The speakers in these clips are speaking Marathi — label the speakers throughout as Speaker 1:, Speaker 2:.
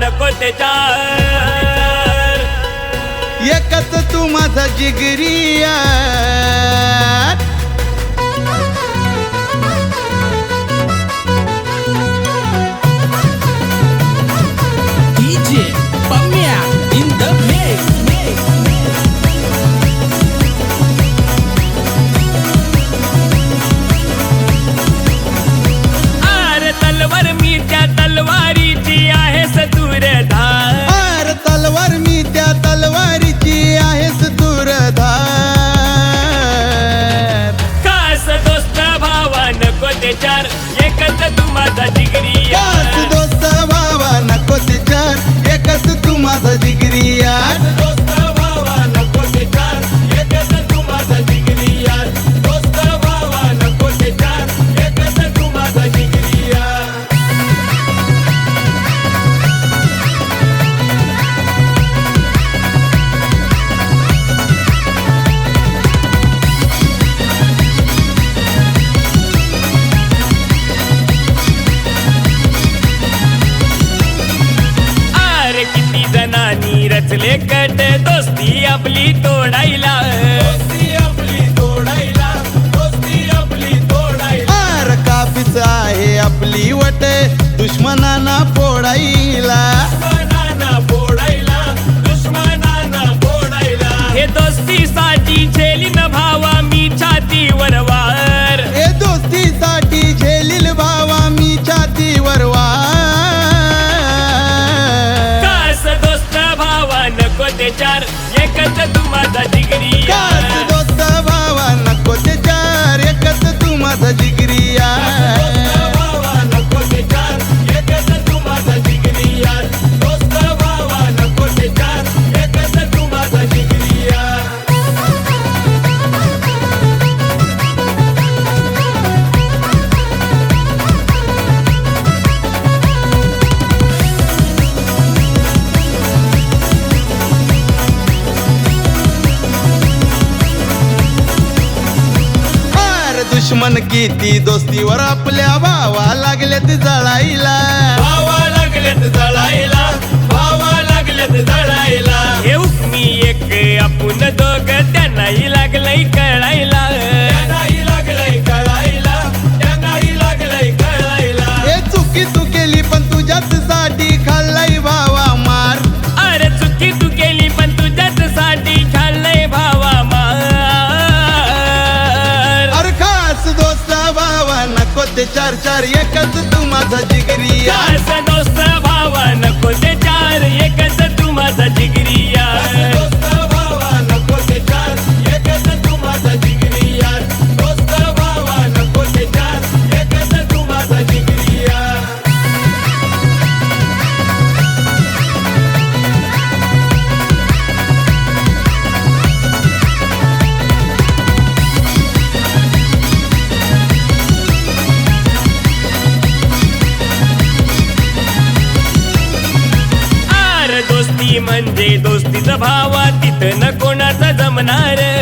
Speaker 1: नको त्याच्या
Speaker 2: एकच तू माझा
Speaker 1: जिगरिया बसले कट दोस्ती आपली तोडायला.
Speaker 2: दुश्मन किती दोस्तीवर आपल्या भावा ती जळाईला चार चार एकच तू माझा जिगरी
Speaker 1: म्हणजे दोस्तीचा भावा तिथं न कोणाचा जमणार.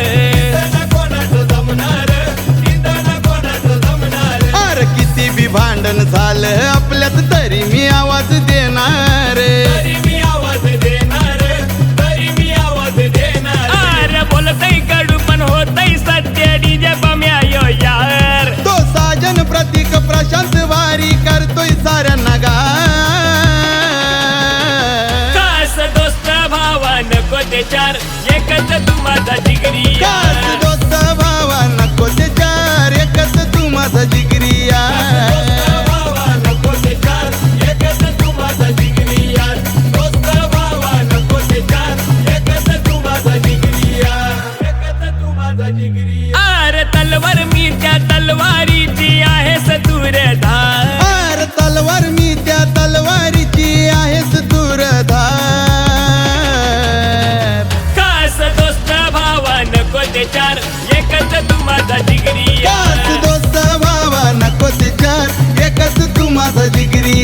Speaker 1: вододе दोस्त भावा नको ते चार. एकच तू माझा जिगरी
Speaker 2: दोस्त भावा नको ते चार. एकच तू माझा जिगरी